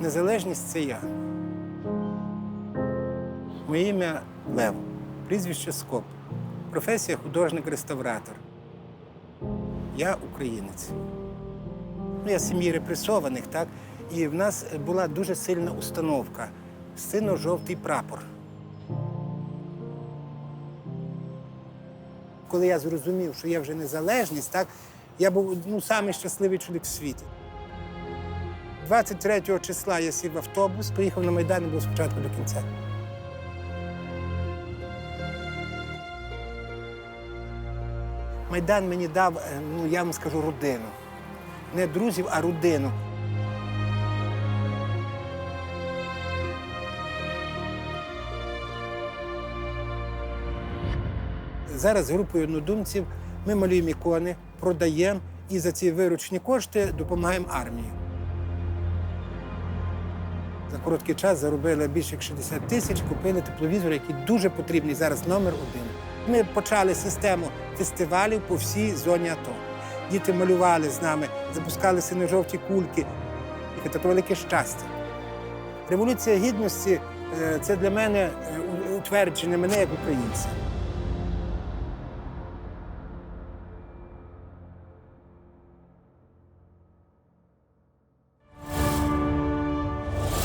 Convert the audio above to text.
Незалежність це я. Моє ім'я Лев, прізвище Скоп, професія художник-реставратор. Я українець. Ну, я з сім'ї репресованих, так? І в нас була дуже сильна установка сино-жовтий прапор. Коли я зрозумів, що я вже незалежність, так, я був ну, самий чоловік в світі. 23 числа я сів в автобус, поїхав на Майдан і був спочатку до кінця. Майдан мені дав, е, ну я вам скажу, родину. Не друзів, а родину. Зараз з групою однодумців ми малюємо ікони, продаємо і за ці виручні кошти допомагаємо армії. За короткий час заробили більше як 60 тисяч, купили тепловізор, який дуже потрібний зараз номер один. Ми почали систему фестивалів по всій зоні АТО. Діти малювали з нами, запускали синьо-жовті кульки. І це велике щастя. Революція гідності е, це для мене е, утвердження мене як українця.